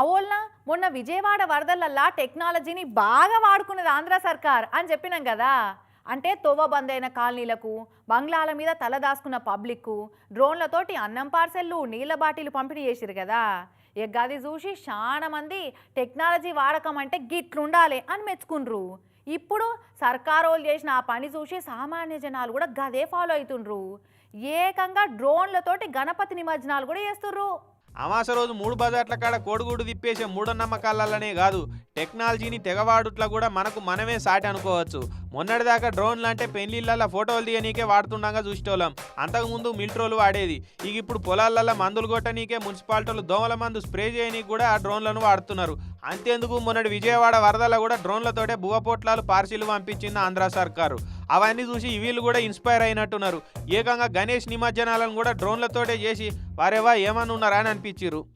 అవోల్నా మొన్న విజయవాడ వరదలల్లా టెక్నాలజీని బాగా వాడుకున్నది ఆంధ్ర సర్కార్ అని చెప్పినాం కదా. అంటే తోవ బంద్ అయిన కాలనీలకు బంగ్లాల మీద తలదాసుకున్న పబ్లిక్కు డ్రోన్లతోటి అన్నం పార్సెల్లు నీళ్ళ బాటిల్ పంపిణీ చేసిరు కదా. ఇక చూసి చాలా మంది టెక్నాలజీ వాడకం అంటే గిట్లుండాలి అని మెచ్చుకుండ్రు. ఇప్పుడు సర్కారోళ్ళు చేసిన ఆ పని చూసి సామాన్య జనాలు కూడా గదే ఫాలో అవుతుండ్రు ఏకంగా డ్రోన్లతోటి గణపతి నిమజ్జనాలు కూడా చేస్తుర్రు అమాస రోజు మూడు బజార్ల కాడ కోడిగూడు తిప్పేసే మూఢనమ్మకాలనే కాదు. టెక్నాలజీని తెగవాడుట్లా కూడా మనకు మనమే సాటి అనుకోవచ్చు. మొన్నటిదాకా డ్రోన్లు అంటే పెళ్ళిళ్ళల్లో ఫోటోలు తీయనీకే వాడుతుండగా చూసేటోళ్ళం. అంతకుముందు మిల్ట్రోలు వాడేది. ఇక ఇప్పుడు పొలాలల్లో మందులు కొట్టనీకే మున్సిపాలిటీలు దోమల మందు స్ప్రే చేయనీకి కూడా ఆ డ్రోన్లను వాడుతున్నారు. అంతేందుకు మొన్నటి విజయవాడ వరదల కూడా డ్రోన్లతోటే భువపోట్లాలు పార్సిల్ పంపించింది ఆంధ్ర సర్కారు. అవన్నీ చూసి వీళ్ళు కూడా ఇన్స్పైర్ అయినట్టున్నారు. ఏకంగా గణేష్ నిమజ్జనాలను కూడా డ్రోన్లతోటే చేసి వారేవా ఏమన్నా ఉన్నారా అని అనిపించారు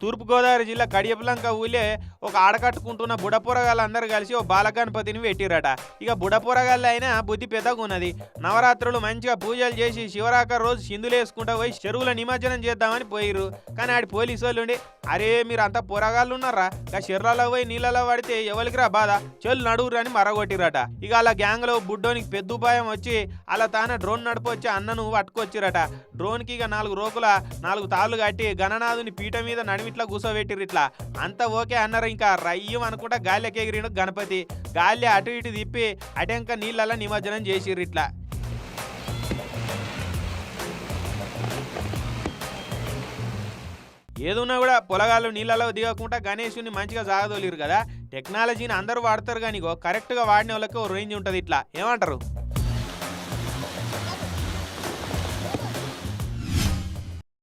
తూర్పుగోదావరి జిల్లా కడియపలంక ఊళ్ళే ఒక ఆడకట్టుకుంటున్న బుడపొరగాళ్ళందరూ కలిసి ఓ బాలగణపతిని పెట్టిరట. ఇక బుడపొరగాళ్ళు అయినా బుద్ధి పెద్దగా ఉన్నది నవరాత్రులు మంచిగా పూజలు చేసి శివరాక రోజు సింధులు వేసుకుంటా పోయి చెరువుల నిమజ్జనం చేద్దామని పోయిరు కానీ ఆడి పోలీసు వాళ్ళు ఉండి అరే మీరు అంతా పొరగాళ్ళు ఉన్నారా ఇక చెర్లలో పోయి నీళ్ళలో పడితే ఎవరికి రా బాధ? చెల్లు నడుగురు అని మరగొట్టిరట. ఇక అలా గ్యాంగ్లో బుడ్డోనికి పెద్ద ఉపాయం వచ్చి అలా తాన డ్రోన్ నడిపొచ్చి అన్నను పట్టుకొచ్చిరట. డ్రోన్కి ఇక నాలుగు రోకుల నాలుగు తాళ్ళు కట్టి గణనాథుని పీట మీద నడి ఇట్లా కూసోబెట్టిర్రు ఇట్లా. అంత ఓకే అన్నారు ఇంకా. రయ్యం అనుకుంటా గాలికి ఎగిరిన గణపతి. గాలి అటు ఇటు తిప్పి అటెంక నీళ్ళల్లో నిమజ్జనం చేసిర్రు ఇట్లా. ఏదున్నా కూడా పొలగాలు నీళ్ళలో దిగకుండా గణేషుని మంచిగా జాగదోలిరు కదా. టెక్నాలజీని అందరూ వాడతారు కానీ కరెక్ట్గా వాడిన వాళ్ళకి ఓ రేంజ్ ఉంటుంది ఇట్లా. ఏమంటారు?